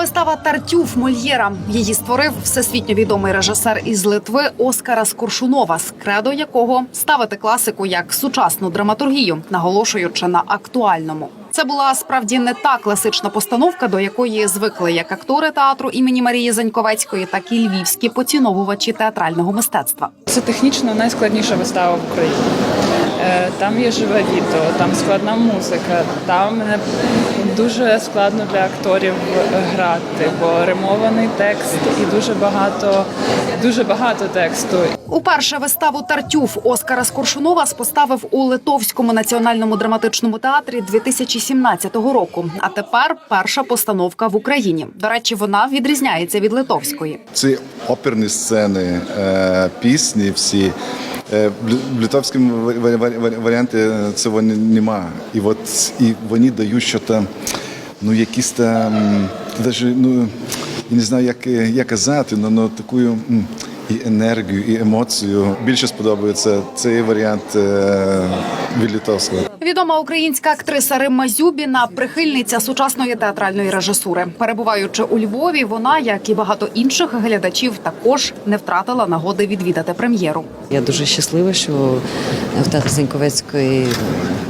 вистава Тартюф Мольєра. Її створив всесвітньо відомий режисер із Литви Оскара Скоршунова, з кредо якого ставити класику як сучасну драматургію, наголошуючи на актуальному. Це була справді не та класична постановка, до якої звикли як актори театру імені Марії Заньковецької, так і львівські поціновувачі театрального мистецтва. Це технічно найскладніша вистава в Україні. Е, Там є живе відео, там складна музика, там дуже складно для акторів е, грати, бо римований текст і дуже багато, дуже багато тексту. Уперше виставу Тартюф Оскара Скоршунова поставив у Литовському національному драматичному театрі 2017 року. А тепер перша постановка в Україні. До речі, вона відрізняється від литовської. Ці оперні сцени, е, пісні всі. Е, литовському ва- ва- ва- варіанті цього немає. нема. І от і вони дають що там, ну якісь там, навіть, ну, я не знаю, як, як казати, але таку і енергію, і емоцію. Більше сподобається цей варіант е, від литовського. Відома українська актриса Римма Зюбіна прихильниця сучасної театральної режисури. Перебуваючи у Львові, вона, як і багато інших глядачів, також не втратила нагоди відвідати прем'єру. Я дуже щаслива, що в Театрі Зеньковецької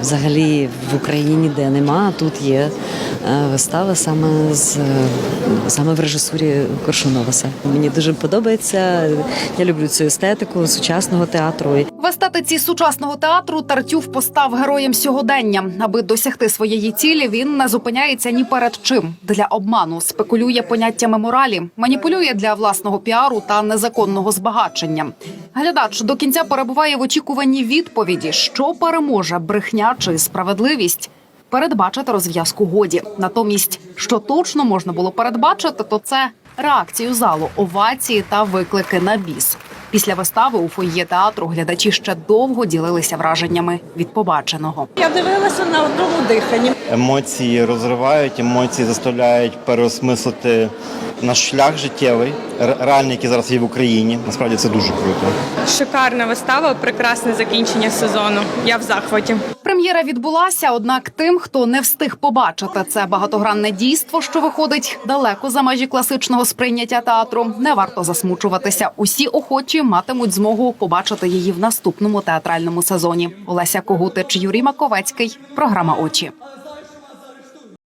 взагалі в Україні де нема, а тут є е, вистава саме з е, саме в режисурі Коршуноваса. Мені дуже подобається. Я люблю цю естетику сучасного театру. В естетиці сучасного театру Тартюф постав героєм сьогодення. Аби досягти своєї цілі, він не зупиняється ні перед чим для обману, спекулює поняттями моралі, маніпулює для власного піару та незаконного збагачення. Глядач до кінця перебуває в очікуванні відповіді, що переможе брехня чи справедливість. Передбачити розв'язку годі. Натомість, що точно можна було передбачити, то це реакцію залу, овації та виклики на біс. Після вистави у фойє театру глядачі ще довго ділилися враженнями від побаченого. Я дивилася на одному диханні. Емоції розривають, емоції заставляють переосмислити наш шлях життєвий, реальний, який зараз є в Україні. Насправді це дуже круто. Шикарна вистава, прекрасне закінчення сезону. Я в захваті. Прем'єра відбулася, однак тим, хто не встиг побачити це багатогранне дійство, що виходить далеко за межі класичного сприйняття театру, не варто засмучуватися. Усі охочі матимуть змогу побачити її в наступному театральному сезоні. Олеся Когутич, Юрій Маковецький. Програма очі.